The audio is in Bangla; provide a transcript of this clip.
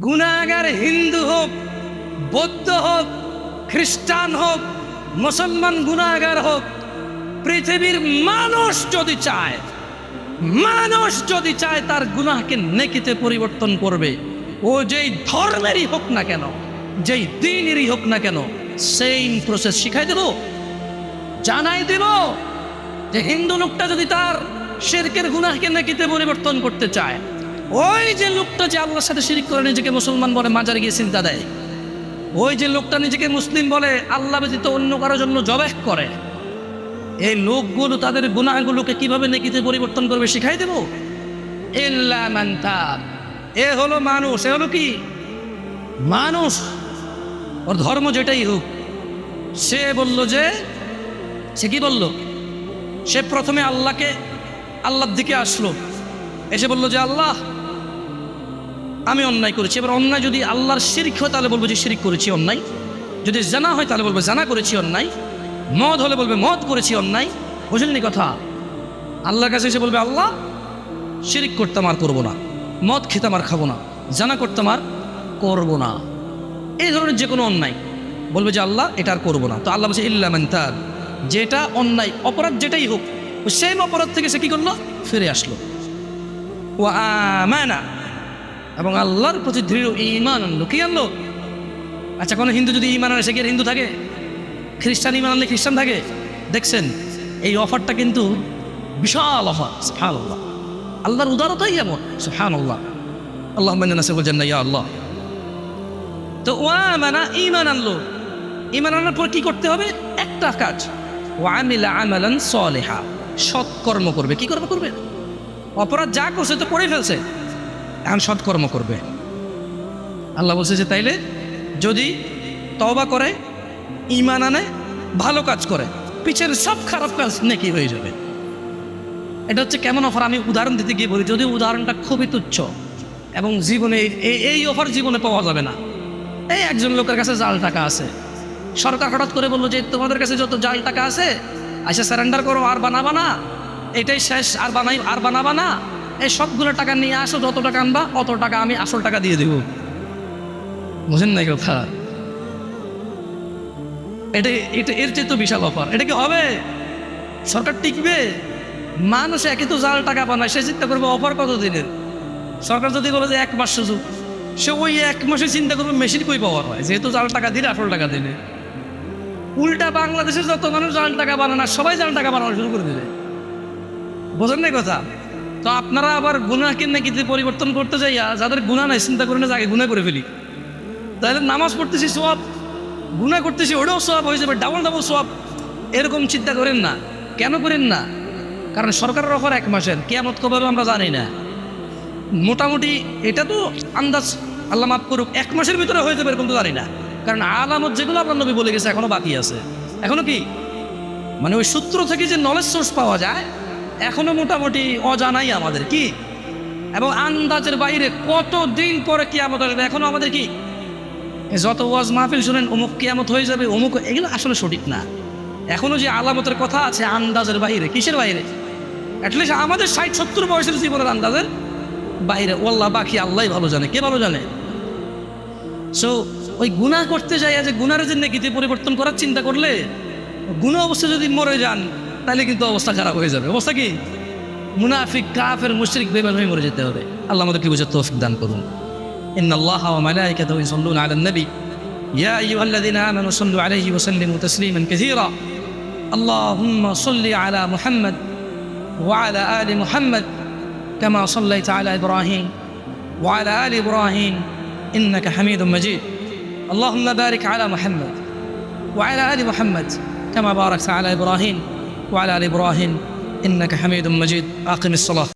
গুণাগার হিন্দু হোক, বৌদ্ধ হোক, খ্রিস্টান হোক, মুসলমান গুণাগার হোক, পৃথিবীর মানুষ যদি চায়, মানুষ যদি চায় তার গুনাহকে নেকিতে পরিবর্তন করবে। ও যেই ধর্মেরই হোক না কেন, যেই দিনেরই হোক না কেন সেই প্রসেস শিখাই দেব, জানাই দেব যে হিন্দু লোকটা যদি তার শেরকের গুনাহকে নেকিতে পরিবর্তন করতে চায় ওই যে লোকটা যে আল্লাহর সাথে শিরিক করে নিজেকে মুসলমান বলে মাজারে গিয়ে চিন্তা দেয় ওই যে লোকটা নিজেকে মুসলিম বলে আল্লাহ ব্যতীত অন্য কারোর জন্য জবেহ করে, এই লোকগুলো তাদের গুণাগুলোকে কীভাবে নেকিতে পরিবর্তন করবে শিখাই দেব। এ হলো মানুষ, এ হলো কি? মানুষ। ওর ধর্ম যেটাই হোক, সে বলল যে, সে কি বলল? সে প্রথমে আল্লাহকে, আল্লাহর দিকে আসলো। এসে বলল যে, আল্লাহ আমি অন্যায় করেছি। এবার অন্যায় যদি আল্লাহর শিরিক হয়, তাহলে বলব যে শিরিক করেছি অন্যায়। যদি জানা হয়, তাহলে বলব জানা করেছি অন্যায়। মদ হলে বলবে মদ করেছি অন্যায়। বুঝলেনি কথা? আল্লাহর কাছে এসে বলবে, আল্লাহ, শিরিক করতাম আর করব না। মদ খেতাম আর খাব না। জানা করতাম আর করব না। এই ধরনের যে কোনো অন্যায়। বলবে যে, আল্লাহ, এটা আর করব না। তো আল্লাহ বলছে ইল্লামান তার যেটা অন্যায়, অপরাধ যেটাই হোক সেম অপরাধ থেকে সে কী করল? ফিরে আসলো। ও আমানা এবং আল্লাহর প্রতি দৃঢ় ইমান আনলো। কি আনলো? আচ্ছা কোনো হিন্দু যদি ইমান আনে, সে হিন্দু থাকে? খ্রিস্টান ইমান আনলে খ্রিস্টান থাকে? দেখছেন, এই অফারটা কিন্তু বিশাল অফার সুফান আল্লাহ আল্লাহর উদারতাই এমন সুফান আল্লাহ আল্লাহ নাসে বলছেন না ইয়া আল্লাহ। তো ওয়া মানা ইমান আনলো। ইমান আনার পর কি করতে হবে? একটা কাজ। ওয়ামিলা আমালান সলেহা। সৎকর্ম করবে। কি কর্ম করবে? অপরাধ যা করছে তো করে ফেলছে। এখন সৎকর্ম করবে। আল্লাহ বলছে যে, তাইলে যদি তবা করে ইমান আনে, ভালো কাজ করে, পিছের সব খারাপ কাজ নাকি হয়ে যাবে। এটা হচ্ছে কেমন অফার আমি উদাহরণ দিতে গিয়ে বলি যদি উদাহরণটা খুবই তুচ্ছ এবং জীবনে এই অফার জীবনে পাওয়া যাবে না। এই একজন লোকের কাছে জাল টাকা আছে। সরকার হঠাৎ করে বলল যে, তোমাদের কাছে যত জাল টাকা আছে আচ্ছা স্যারেন্ডার করো, আর বানাবা না। এটাই শেষ, আর বানাই, আর বানাবা না। এই সবগুলো টাকা নিয়ে আসো, যত টাকা আনবা, অত টাকা আমি আসল টাকা দিয়ে দেব। বুঝেন না কথা? এটা এটা, এর চেয়ে তো বিশাল অফার এটা কি হবে? সরকার টিকবে? মানুষ একে তো জাল টাকা বানায়, সে চিন্তা করবে অফার কত দিনের সরকার যদি বলে যে এক মাস সুযোগ, সে ওই এক মাসে চিন্তা করবে মেশিন কই পাওয়ার হয়? যেহেতু জাল টাকা দিলে আসল টাকা দিলে। উল্টা বাংলাদেশের যত মানুষ জাল টাকা বানানো সবাই জাল টাকা বানানো শুরু করে দিলে বোঝেন না কথা? তো আপনারা আবার গুনাকে নাকি যে পরিবর্তন করতে যাইয়া যাদের গুণা নাই, চিন্তা করে না আগে গুণা করে ফেলি। তাহলে নামাজ পড়তেছি সব গুণা করতেছি ওটাও সব হয়ে যাবে ডাবল ডাবল সব এরকম চিন্তা করেন না। কেন করেন না? কারণ সরকারের অফার এক মাসের, কেয়ামত কবে আমরা জানি না। মোটামুটি এটা তো আন্দাজ, আল্লাহ মাফ করুক, এক মাসের ভিতরে হয়ে যাবে এরকম তো জানি না। কারণ আলামত যেগুলো আপনার নবী বলে গেছে, এখনও বাকি আছে। এখনও কি? মানে ওই সূত্র থেকে যে নলেজ সোর্স পাওয়া যায় এখনও মোটামুটি অজানাই আমাদের, কি? এবং আন্দাজের বাইরে কত দিন পরে কিয়ামত আসবে? এখনও আমাদের কি? যত ওয়াজ মাহফিল শুনেন, অমুক কিয়ামত হয়ে যাবে, অমুক এগুলো আসলে সঠিক না। এখনও যে আলামতের কথা আছে, আন্দাজের বাইরে, কিসের বাইরে? অ্যাটলিস্ট আমাদের ষাট, সত্তর বয়সের জীবনের আন্দাজের বাইরে। ওল্লাহ বাকি আল্লাহ ভালো জানে। কে ভালো জানে? সো ওই গুণা করতে যাই যে গুনার যে নেকিতে পরিবর্তন করার চিন্তা করলে গুণা অবস্থা যদি মরে যান তাহলে কিন্তু অবস্থা খারাপ হয়ে যাবে অবস্থা কি মুনাফিক কাফের মুশরিক বেমান হয়ে মরে যেতে হবে আল্লাহ আমাদেরকে বুঝে তৌফিক দান করুন إن الله وملائكته يصلون على النبي يا أيها الذين آمنوا صلوا عليه وسلموا تسليما كثيرا اللهم صل على محمد وعلى آل محمد كما صليت على إبراهيم وعلى آل إبراهيم إنك حميد مجيد اللهم بارك على محمد وعلى آل محمد كما باركت على إبراهيم وعلى آل إبراهيم إنك حميد مجيد. أقم الصلاة.